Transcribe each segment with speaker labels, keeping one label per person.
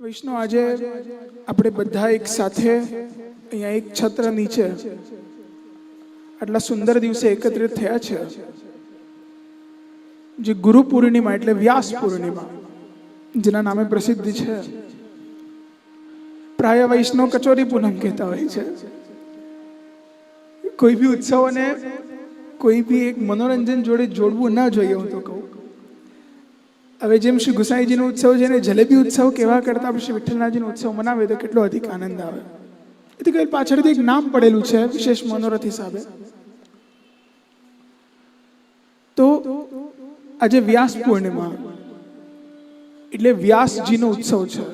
Speaker 1: વૈષ્ણવ આજે આપણે બધા એક સાથે અહીંયા એક છત્ર નીચે આટલા સુંદર દિવસે એકત્રિત થયા છે. જે ગુરુ પૂર્ણિમા એટલે વ્યાસ પૂર્ણિમા, જેના નામે પ્રસિદ્ધ છે. પ્રાય વૈષ્ણવ કચોરી પૂનમ કહેતા હોય છે. કોઈ બી ઉત્સવોને કોઈ બી એક મનોરંજન જોડે જોડવું ના જોઈએ હું તો કહું. હવે જેમ શ્રી ગુસાઈજીનો ઉત્સવ છે ને જલેબી ઉત્સવ કેવા કરતા આપણે શ્રી વિઠ્ઠલનાથજીનો ઉત્સવ મનાવે તો કેટલો અધિક આનંદ આવે. એથી કંઈ પાછળથી એક નામ પડેલું છે વિશેષ મનોરથ હિસાબે. તો આજે વ્યાસ પૂર્ણિમા. એટલે વ્યાસજીનો ઉત્સવ છે.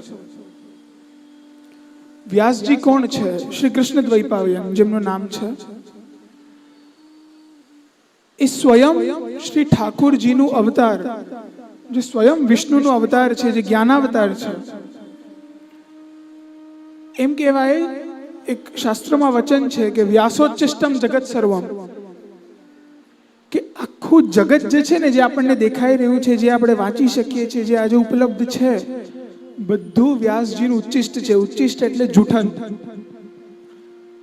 Speaker 1: વ્યાસજી કોણ છે? શ્રી કૃષ્ણ દ્વૈપાયન જેમનું નામ છે. એ સ્વયં શ્રી ઠાકુરજીનું અવતાર, જે સ્વયં વિષ્ણુનો અવતાર છે, જે જ્ઞાનાવતાર છે. એમ કહેવાય, એક શાસ્ત્રમાં વચન છે કે વ્યાસોચ્ચિષ્ટમ જગત સર્વમ. કે આખું જગત જે છે ને, જે આપણને દેખાઈ રહ્યું છે, જે આપણે વાંચી શકીએ છીએ, જે આજે ઉપલબ્ધ છે, બધું વ્યાસજીનું ઉચ્ચિષ્ટ છે. ઉચ્ચિષ્ટ એટલે જૂઠન.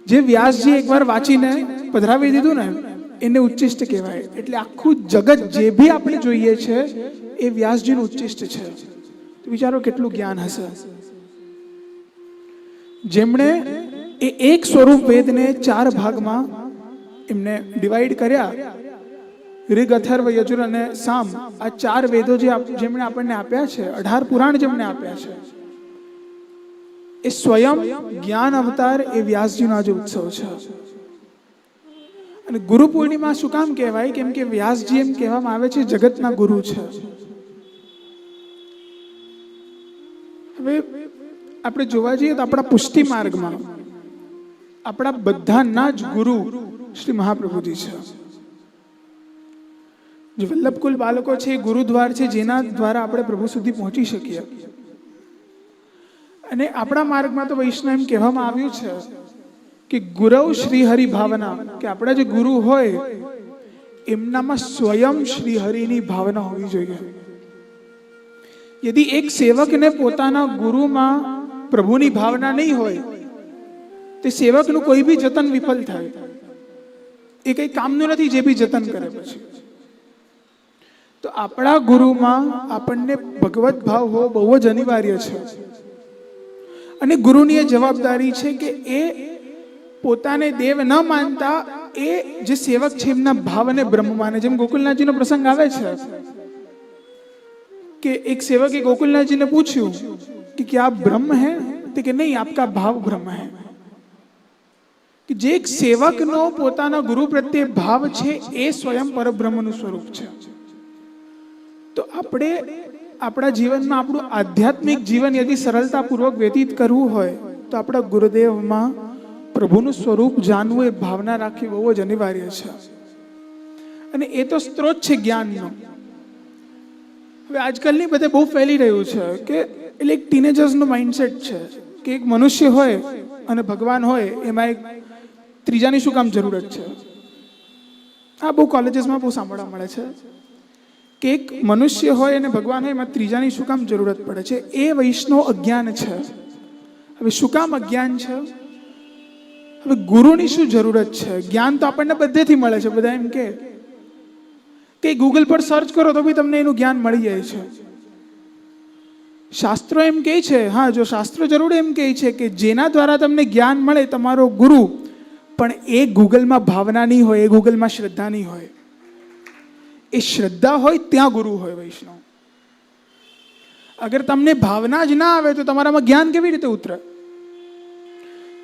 Speaker 1: જે વ્યાસજી એકવાર વાંચીને પધરાવી દીધું ને એને ઉચ્ચિષ્ટ કહેવાય. એટલે આખું જગત જે બી આપણે જોઈએ છે, એ વ્યાસજીનું ઉચ્ચિષ્ટ છે. વિચારો કેટલું જ્ઞાન હશે. જેમણે એ એક સ્વરૂપ વેદને ચાર ભાગમાં એમને ડિવાઈડ કર્યા. રિગ અથર્વ યજુર અને સામ, આ ચાર વેદો જે જેમણે આપણને આપ્યા છે, અઢાર પુરાણ જેમણે આપ્યા છે, એ સ્વયં જ્ઞાન અવતાર એ વ્યાસજીનો આજે ઉત્સવ છે. અને ગુરુ પૂર્ણિમા શું કામ કહેવાય? કેમ કે વ્યાસજી એમ કહેવામાં આવે છે, જગતના ગુરુ છે. હવે આપણે જોવા જઈએ તો આપણા પુષ્ટિ માર્ગમાં આપણા બધાના જ ગુરુ શ્રી મહાપ્રભુજી છે. જે વલ્લભકુલ બાળકો છે, એ ગુરુદ્વાર છે, જેના દ્વારા આપણે પ્રભુ સુધી પહોંચી શકીએ. અને આપણા માર્ગમાં તો વૈષ્ણવ એમ કહેવામાં આવ્યું છે કે ગુરવ શ્રીહરિ ભાવના, કે આપણા જે ગુરુ હોય, એમનામાં સ્વયં શ્રીહરિની ભાવના હોવી જોઈએ. યદિ એક સેવકને પોતાના ગુરુમાં પ્રભુની ભાવના નહીં હોય, તે સેવકનું કોઈ બી જતન વિફલ થાય. એ કંઈ કામનું નથી જે બી જતન કરે પછી. તો આપણા ગુરુમાં આપણને ભગવત ભાવ હોવો બહુ જ અનિવાર્ય છે. અને ગુરુની એ જવાબદારી છે કે એ પોતાને દેવ ન માનતા એ જે સેવક છે, એમના ભાવને બ્રહ્મ માને. જેમ ગોકુલનાથજીનો પ્રસંગ આવે છે કે એક સેવકે ગોકુલનાથજીને પૂછ્યું કે કે આપ બ્રહ્મ હે? તે કે નહીં, આપકા ભાવ બ્રહ્મ હે. કે જે એક સેવકનો પોતાના ગુરુ પ્રત્યે ભાવ છે, એ સ્વયં પરબ્રહ્મનું સ્વરૂપ છે. તો આપણે આપણા જીવનમાં આપણું આધ્યાત્મિક જીવન યદિ સરળતાપૂર્વક વ્યતીત કરવું હોય, તો આપણા ગુરુદેવમાં પ્રભુનું સ્વરૂપ જાણવું એ ભાવના રાખવી બહુ જ અનિવાર્ય છે. અને એ તો સ્ત્રોત છે જ્ઞાનનો. હવે આજકાલની બધે બહુ ફેલી રહ્યું છે કે એટલે એક ટીનેજર્સનું માઇન્ડસેટ છે કે એક મનુષ્ય હોય અને ભગવાન હોય એમાં એક ત્રીજાની શું કામ જરૂરત છે? આ બહુ કોલેજીસમાં બહુ સાંભળવા મળે છે કે એક મનુષ્ય હોય અને ભગવાન હોય એમાં ત્રીજાની શું કામ જરૂરત પડે છે? એ વૈષ્ણવ અજ્ઞાન છે. હવે શું કામ અજ્ઞાન છે? હવે ગુરુની શું જરૂરત છે? જ્ઞાન તો આપણને બધેથી મળે છે, બધા એમ કે. કે ગૂગલ પર સર્ચ કરો તો બી તમને એનું જ્ઞાન મળી જાય છે. શાસ્ત્રો એમ કહે છે, હા, જો શાસ્ત્રો જરૂર એમ કહે છે કે જેના દ્વારા તમને જ્ઞાન મળે તમારો ગુરુ, પણ એ ગૂગલમાં ભાવના નહીં હોય, એ ગૂગલમાં શ્રદ્ધા નહીં હોય. એ શ્રદ્ધા હોય ત્યાં ગુરુ હોય, વૈષ્ણવ. અગર તમને ભાવના જ ના આવે તો તમારામાં જ્ઞાન કેવી રીતે ઉતરે?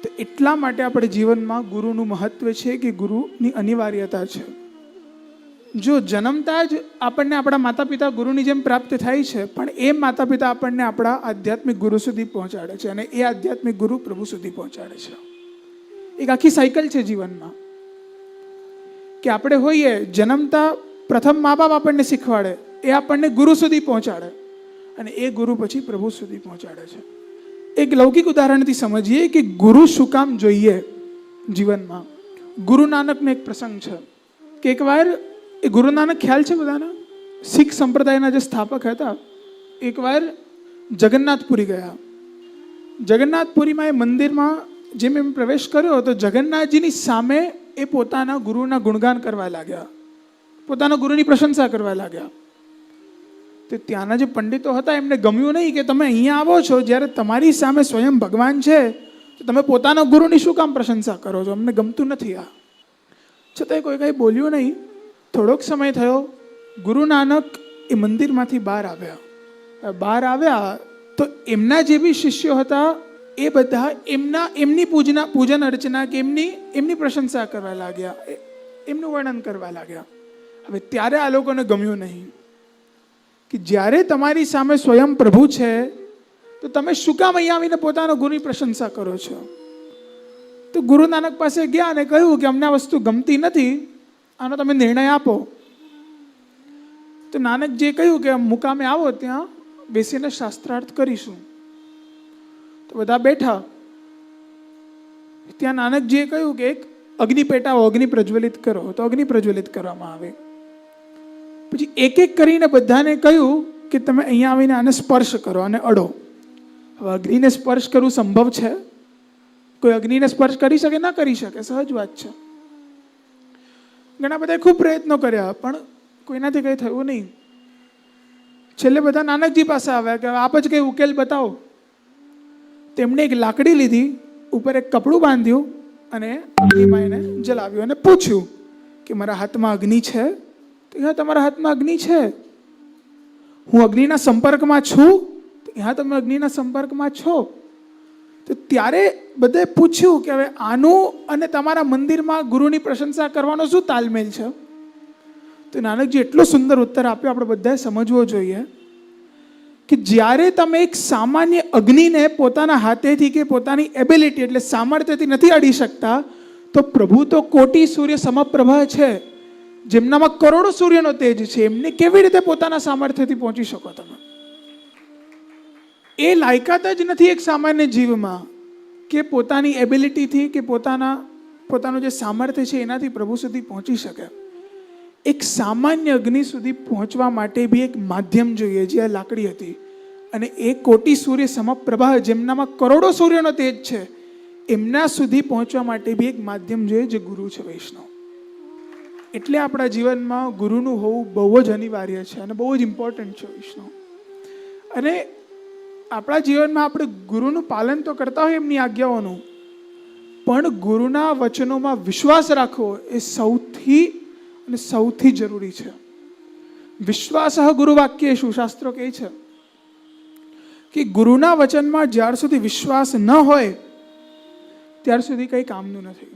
Speaker 1: તો એટલા માટે આપણે જીવનમાં ગુરુનું મહત્વ છે કે ગુરુની અનિવાર્યતા છે. જો જન્મતા જ આપણને આપણા માતા પિતા ગુરુની જેમ પ્રાપ્ત થાય છે, પણ એ માતા પિતા આપણને આપણા આધ્યાત્મિક ગુરુ સુધી પહોંચાડે છે અને એ આધ્યાત્મિક ગુરુ પ્રભુ સુધી પહોંચાડે છે. એક આખી સાયકલ છે જીવનમાં. કે આપણે હોઈએ, જન્મતા પ્રથમ મા બાપ આપણને શીખવાડે, એ આપણને ગુરુ સુધી પહોંચાડે અને એ ગુરુ પછી પ્રભુ સુધી પહોંચાડે છે. એક લૌકિક ઉદાહરણથી સમજીએ કે ગુરુ શું કામ જોઈએ જીવનમાં? ગુરુ નાનકનો એક પ્રસંગ છે. કે એકવાર એ ગુરુ નાનક ખ્યાલ છે બધાને? શીખ સંપ્રદાયના જે સ્થાપક હતા એકવાર જગન્નાથપુરી ગયા. જગન્નાથપુરીમાં એ મંદિરમાં જેમ એમ પ્રવેશ કર્યો, તો જગન્નાથજીની સામે એ પોતાના ગુરુના ગુણગાન કરવા લાગ્યા. પોતાના ગુરુની પ્રશંસા કરવા લાગ્યા. તો ત્યાંના જે પંડિતો હતા, એમને ગમ્યું નહીં કે તમે અહીંયા આવો છો, જ્યારે તમારી સામે સ્વયં ભગવાન છે, તો તમે પોતાના ગુરુની શું કામ પ્રશંસા કરો છો? અમને ગમતું નથી આ. છતાંય કોઈ કંઈ બોલ્યું નહીં. થોડોક સમય થયો, ગુરુ નાનક એ મંદિરમાંથી બહાર આવ્યા. બહાર આવ્યા તો એમના જે બી શિષ્યો હતા, એ બધા એમના, એમની પૂજના, પૂજન અર્ચના કે એમની એમની પ્રશંસા કરવા લાગ્યા. એમનું વર્ણન કરવા લાગ્યા. હવે ત્યારે આ લોકોને ગમ્યું નહીં. કે જ્યારે તમારી સામે સ્વયં પ્રભુ છે, તો તમે શું કામ અહીંયા આવીને પોતાના ગુરુની પ્રશંસા કરો છો? તો ગુરુ નાનક પાસે ગયા અને કહ્યું કે અમને આ વસ્તુ ગમતી નથી, આનો તમે નિર્ણય આપો. તો નાનકજીએ કહ્યું કે મુકામે આવો ત્યાં બેસીને શાસ્ત્રાર્થ કરીશું. તો બધા બેઠા. ત્યાં નાનકજીએ કહ્યું કે એક અગ્નિ પેટાવો અગ્નિ પ્રજ્વલિત કરો, તો અગ્નિ પ્રજ્વલિત કરવામાં આવે. પછી એક એક કરીને બધાને કહ્યું કે તમે અહીંયા આવીને આને સ્પર્શ કરો અને અડો. હવે અગ્નિને સ્પર્શ કરવું સંભવ છે? કોઈ અગ્નિને સ્પર્શ કરી શકે, ના કરી શકે? સહજ વાત છે. ઘણા બધાએ ખૂબ પ્રયત્નો કર્યા, પણ કોઈનાથી કંઈ થયું નહીં. છેલ્લે બધા નાનકજી પાસે આવ્યા કે આપ જ કંઈ ઉકેલ બતાવો. તેમણે એક લાકડી લીધી, ઉપર એક કપડું બાંધ્યું અને અગ્નિમાં એને જલાવ્યું અને પૂછ્યું કે મારા હાથમાં અગ્નિ છે? તો અહીંયા તમારા હાથમાં અગ્નિ છે? હું અગ્નિના સંપર્કમાં છું? તો અહીંયા તમે અગ્નિના સંપર્કમાં છો? તો ત્યારે બધે પૂછ્યું કે હવે આનું અને તમારા મંદિરમાં ગુરુની પ્રશંસા કરવાનો શું તાલમેલ છે? તો નાનકજી એટલો સુંદર ઉત્તર આપ્યો. આપણે બધાએ સમજવો જોઈએ કે જ્યારે તમે એક સામાન્ય અગ્નિને પોતાના હાથેથી કે પોતાની એબિલિટી એટલે સામર્થ્યથી નથી અડી શકતા, તો પ્રભુ તો કોટી સૂર્ય સમપ્રભા છે. જેમનામાં કરોડો સૂર્યનો તેજ છે, એમને કેવી રીતે પોતાના સામર્થ્યથી પહોંચી શકો તમે? એ લાયકાત જ નથી એક સામાન્ય જીવમાં કે પોતાની એબિલિટીથી કે પોતાના, પોતાનું જે સામર્થ્ય છે એનાથી પ્રભુ સુધી પહોંચી શકે. એક સામાન્ય અગ્નિ સુધી પહોંચવા માટે બી એક માધ્યમ જોઈએ, જે આ લાકડી હતી. અને એ કોટી સૂર્ય સમપ્રભા જેમનામાં કરોડો સૂર્યનો તેજ છે, એમના સુધી પહોંચવા માટે બી એક માધ્યમ જોઈએ, જે ગુરુ છે વૈષ્ણવ. એટલે આપણા જીવનમાં ગુરુનું હોવું બહુ જ અનિવાર્ય છે અને બહુ જ ઇમ્પોર્ટન્ટ છે વૈષ્ણવ અને આપણા જીવનમાં આપણે ગુરુનું પાલન તો કરતા હોય એમની આજ્ઞાઓનું, પણ ગુરુના વચનોમાં વિશ્વાસ રાખવો એ સૌથી અને સૌથી જરૂરી છે. વિશ્વાસ ગુરુ વાક્ય શું શાસ્ત્રો કહે છે કે ગુરુના વચનમાં જ્યાર સુધી વિશ્વાસ ન હોય, ત્યાર સુધી કંઈ કામનું નથી.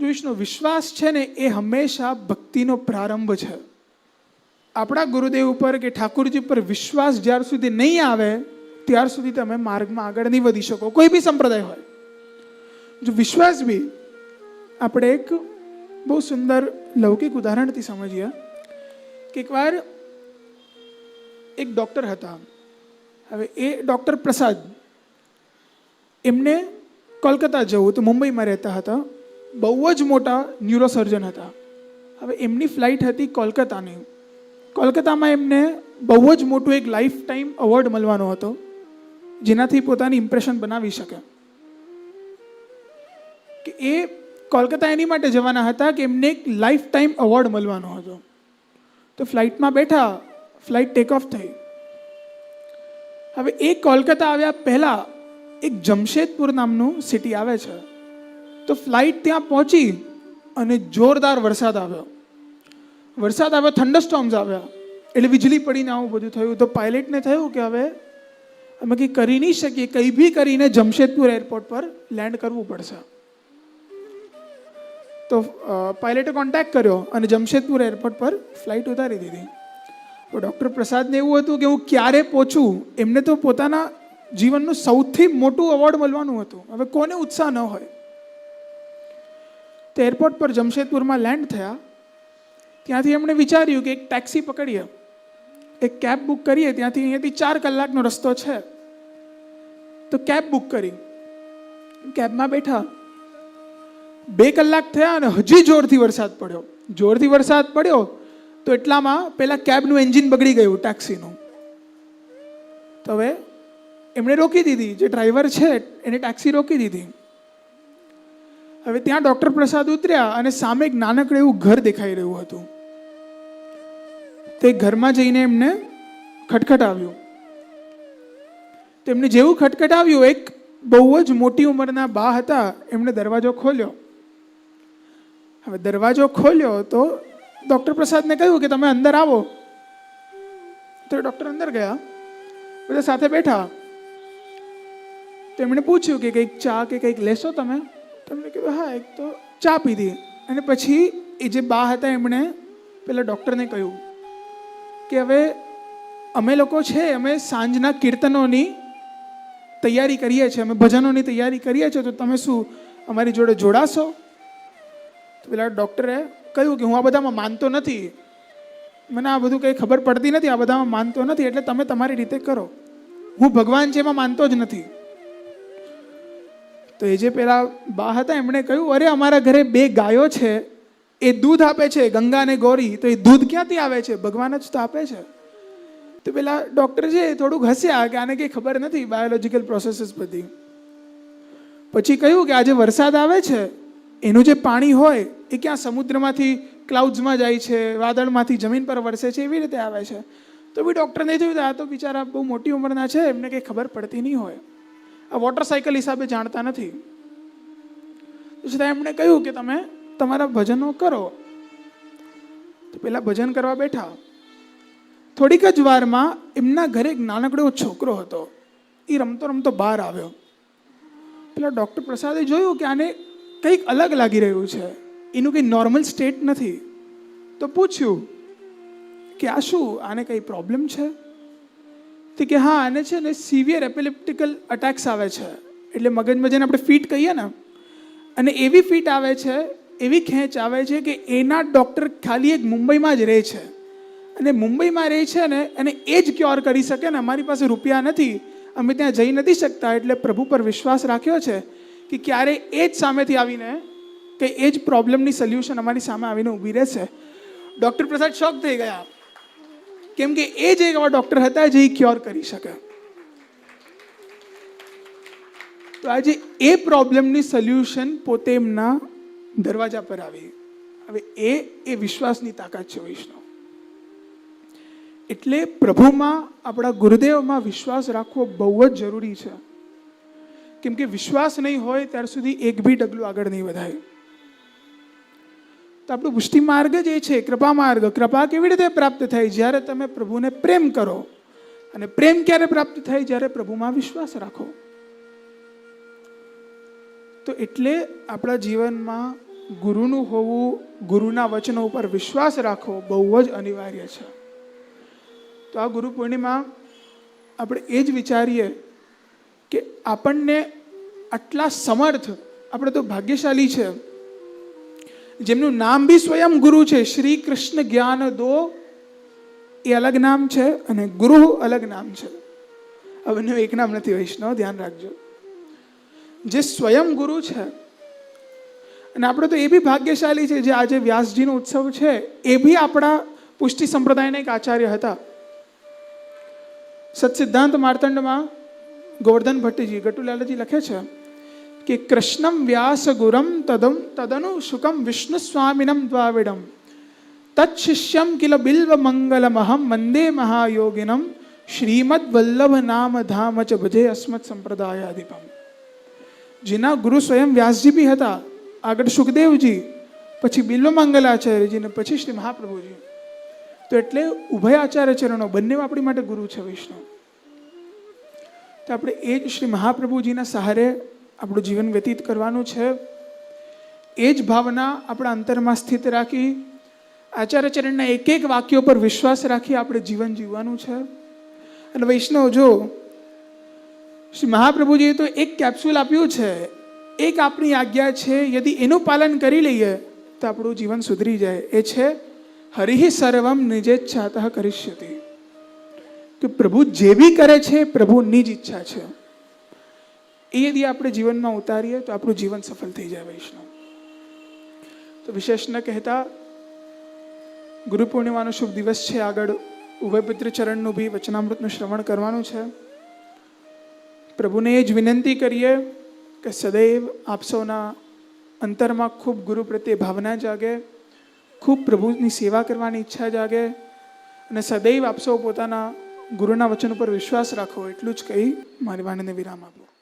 Speaker 1: જો વિષ્ણુ, વિશ્વાસ છે ને એ હંમેશા ભક્તિનો પ્રારંભ છે. આપણા ગુરુદેવ ઉપર કે ઠાકુરજી પર વિશ્વાસ જ્યાર સુધી નહીં આવે, ત્યાર સુધી તમે માર્ગમાં આગળ નહીં વધી શકો. કોઈ બી સંપ્રદાય હોય. જો વિશ્વાસ બી આપણે એક બહુ સુંદર લૌકિક ઉદાહરણથી સમજીએ કે એકવાર એક ડૉક્ટર હતા. હવે એ ડૉક્ટર પ્રસાદ એમને કોલકાતા જવું તો મુંબઈમાં રહેતા હતા. બહુ જ મોટા ન્યુરોસર્જન હતા. હવે એમની ફ્લાઇટ હતી કોલકાતાની. કોલકાતામાં એમને બહુ જ મોટું એક લાઈફ ટાઈમ અવોર્ડ મળવાનો હતો, જેનાથી પોતાની ઇમ્પ્રેશન બનાવી શકે. કે એ કોલકાતા એની માટે જવાના હતા કે એમને એક લાઈફ ટાઈમ અવોર્ડ મળવાનો હતો. તો ફ્લાઇટમાં બેઠા, ફ્લાઇટ ટેક ઓફ થઈ. હવે એ કોલકાતા આવ્યા પહેલાં એક જમશેદપુર નામનું સિટી આવે છે. તો ફ્લાઇટ ત્યાં પહોંચી અને જોરદાર વરસાદ આવ્યો. વરસાદ આવ્યો થંડરસ્ટોમ્સ આવ્યા. એટલે વીજળી પડીને આવું બધું થયું. તો પાયલટને થયું કે હવે અમે કંઈ કરી નહીં શકીએ, કંઈ બી કરીને જમશેદપુર એરપોર્ટ પર લેન્ડ કરવું પડશે. તો પાયલટે કોન્ટેક્ટ કર્યો અને જમશેદપુર એરપોર્ટ પર ફ્લાઇટ ઉતારી દીધી. તો ડૉક્ટર પ્રસાદને એવું હતું કે હું ક્યારે પહોંચું? એમને તો પોતાના જીવનનું સૌથી મોટું અવોર્ડ મળવાનું હતું. હવે કોને ઉત્સાહ ન હોય? તો એરપોર્ટ પર જમશેદપુરમાં લેન્ડ થયા. ત્યાંથી એમણે વિચાર્યું કે એક ટેક્સી પકડીએ. એક કેબ બુક કરીએ, ત્યાંથી અહીંયાથી ચાર કલાકનો રસ્તો છે. તો કેબ બુક કરી. કેબમાં બેઠા. બે કલાક થયા અને હજી જોરથી વરસાદ પડ્યો. જોરથી વરસાદ પડ્યો તો એટલામાં પહેલાં કેબનું એન્જિન બગડી ગયું ટેક્સીનું તો હવે એમણે રોકી દીધી. જે ડ્રાઈવર છે, એને ટેક્સી રોકી દીધી. હવે ત્યાં ડૉક્ટર પ્રસાદ ઉતર્યા અને સામે એક નાનકડું એવું ઘર દેખાઈ રહ્યું હતું. તે ઘરમાં જઈને એમને ખટખટાવ્યું. તેમને જેવું ખટખટ આવ્યું એક બહુ જ મોટી ઉંમરના બા હતા, એમણે દરવાજો ખોલ્યો. હવે દરવાજો ખોલ્યો તો ડૉક્ટર પ્રસાદને કહ્યું કે, તમે અંદર આવો. તો ડૉક્ટર અંદર ગયા. બધા સાથે બેઠા. તેમણે પૂછ્યું કે, કંઈક ચા કે કંઈક લેશો તમે? તમને કીધું, હા, એક તો ચા પીધી અને પછી એ જે બા હતા એમણે પેલા ડૉક્ટરને કહ્યું કે, હવે અમે લોકો છે, અમે સાંજના કીર્તનોની તૈયારી કરીએ છીએ, અમે ભજનોની તૈયારી કરીએ છીએ, તો તમે શું અમારી જોડે જોડાશો? તો પેલા ડૉક્ટરે કહ્યું કે, હું આ બધામાં માનતો નથી. મને આ બધું કંઈ ખબર પડતી નથી, આ બધામાં માનતો નથી, એટલે તમે તમારી રીતે કરો. હું ભગવાન છે એમાં માનતો જ નથી. તો એ જે પેલા બા હતા, એમણે કહ્યું, અરે, અમારા ઘરે બે ગાયો છે. એ દૂધ આપે છે, ગંગા અને ગૌરી. તો એ દૂધ ક્યાંથી આવે છે? ભગવાન જ તો આપે છે. તો પેલા ડૉક્ટર છે એ થોડુંક હસ્યા કે આને કંઈ ખબર નથી બાયોલોજીકલ પ્રોસેસીસ બધી. પછી કહ્યું કે, આજે વરસાદ આવે છે. એનું જે પાણી હોય, એ ક્યાં સમુદ્રમાંથી ક્લાઉડ્સમાં જાય છે, વાદળમાંથી જમીન પર વરસે છે, એવી રીતે આવે છે. તો બી ડૉક્ટરને થયું આ તો બિચારા બહુ મોટી ઉંમરના છે, એમને કંઈ ખબર પડતી નહીં હોય. આ વોટર સાયકલ હિસાબે જાણતા નથી. છતાં એમણે કહ્યું કે તમે તમારા ભજનો કરો. તો પેલા ભજન કરવા બેઠા. થોડીક જ વારમાં એમના ઘરે એક નાનકડો છોકરો હતો. એ રમતો રમતો બહાર આવ્યો. પેલા ડૉક્ટર પ્રસાદે જોયું કે આને કંઈક અલગ લાગી રહ્યું છે. એનું કંઈ નોર્મલ સ્ટેટ નથી. તો પૂછ્યું કે આ શું? આને કંઈ પ્રોબ્લેમ છે? તો કે હા, આને છે ને સિવિયર એપિલેપ્ટિકલ અટેક્સ આવે છે. એટલે મગજમાં જેને આપણે ફીટ કહીએ ને, અને એવી ફીટ આવે છે, એવી ખેંચ આવે છે કે એના ડૉક્ટર ખાલી એક મુંબઈમાં જ રહે છે. અને મુંબઈમાં રહે છે ને, અને એ જ ક્યોર કરી શકે ને, અમારી પાસે રૂપિયા નથી. અમે ત્યાં જઈ નથી શકતા, એટલે પ્રભુ પર વિશ્વાસ રાખ્યો છે કે ક્યારે એ જ સામેથી આવીને કે એ જ પ્રોબ્લેમની સોલ્યુશન અમારી સામે આવીને ઊભી રહેશે. ડૉક્ટર પ્રસાદ શોક થઈ ગયા. કેમ કે એ જ એવા ડૉક્ટર હતા જે ક્યોર કરી શકે. તો આજે એ પ્રોબ્લેમની સોલ્યુશન પોતે એમના દરવાજા પર આવી. હવે એ એ વિશ્વાસની તાકાત છે વૈષ્ણવ. એટલે પ્રભુમાં, આપણા ગુરુદેવમાં વિશ્વાસ રાખવો બહુ જ જરૂરી છે. કેમ કે વિશ્વાસ નહીં હોય, ત્યાર સુધી એક બી ડગલું આગળ નહીં વધાય. તો આપણું પુષ્ટિ માર્ગ જ એ છે, કૃપા માર્ગ. કૃપા કેવી રીતે પ્રાપ્ત થાય? જ્યારે તમે પ્રભુને પ્રેમ કરો. અને પ્રેમ ક્યારે પ્રાપ્ત થાય? જ્યારે પ્રભુમાં વિશ્વાસ રાખો. તો એટલે આપણા જીવનમાં ગુરુનું હોવું, ગુરુના વચનો ઉપર વિશ્વાસ રાખવો બહુ જ અનિવાર્ય છે. તો આ ગુરુ પૂર્ણિમા આપણે એ જ વિચારીએ કે આપણને આટલા સમર્થ, આપણે તો ભાગ્યશાળી છે જેમનું નામ બી સ્વયં ગુરુ છે. શ્રી કૃષ્ણ જ્ઞાન દો. એ અલગ નામ છે અને ગુરુ અલગ નામ છે. હવે એક નામ નથી, વૈષ્ણવ, ધ્યાન રાખજો. જે સ્વયં ગુરુ છે, અને આપણે તો એ બી ભાગ્યશાળી છે જે આજે વ્યાસજીનો ઉત્સવ છે, એ બી આપણા પુષ્ટિ સંપ્રદાયના એક આચાર્ય હતા. સત્સિદ્ધાંત માર્તંડમાં ગોવર્ધન ભટ્ટીજી, ગટુલાલજી લખે છે કે કૃષ્ણમ વ્યાસ ગુરમ તદમ તદનુ શુકમ વિષ્ણુ સ્વામિનમ દ્વાવિડમ તત્શિષ્યમ કિલ બિલ્વ મંગલમહમ વંદે મહાયોગિનમ શ્રીમદ વલ્લભ નામ ધામ ચ ભજે અસ્મત સંપ્રદાયાધિપમ જેના ગુરુ સ્વયં વ્યાસજી બી હતા આગળ સુખદેવજી પછી બિલ્વ મંગલાચાર્યજી ને પછી શ્રી મહાપ્રભુજી તો એટલે ઉભય આચાર્ય ચરણો બંને આપણી માટે ગુરુ છે વૈષ્ણવ તો આપણે એ જ શ્રી મહાપ્રભુજીના સહારે આપણું જીવન વ્યતીત કરવાનું છે. એ જ ભાવના આપણા અંતરમાં સ્થિત રાખી આચાર્યચરણના એક એક વાક્યો પર વિશ્વાસ રાખી આપણે જીવન જીવવાનું છે. અને વૈષ્ણવ, જો શ્રી મહાપ્રભુજીએ તો એક કેપ્સ્યુલ આપ્યું છે. એક આપણી આજ્ઞા છે, યદિ એનું પાલન કરી લઈએ, તો આપણું જીવન સુધરી જાય. એ છે, હરિ સર્વમ નિજેચ્છાત કરિષ્યતિ. કે પ્રભુ જે બી કરે છે પ્રભુની જ ઈચ્છા છે. એ યદી આપણે જીવનમાં ઉતારીએ તો આપણું જીવન સફળ થઈ જાય વૈષ્ણવ. તો વિશેષ કહેતા, ગુરુ પૂર્ણિમાનો શુભ દિવસ છે. આગળ ઉભયપુત્ર ચરણનું બી વચનામૃતનું શ્રવણ કરવાનું છે. પ્રભુને એ જ વિનંતી કરીએ કે સદૈવ આપ સૌના અંતરમાં ખૂબ ગુરુ પ્રત્યે ભાવના જાગે, ખૂબ પ્રભુની સેવા કરવાની ઈચ્છા જાગે અને સદૈવ આપ સૌ પોતાના ગુરુના વચન ઉપર વિશ્વાસ રાખો. એટલું જ કહી મારી વાણીને વિરામ આપો.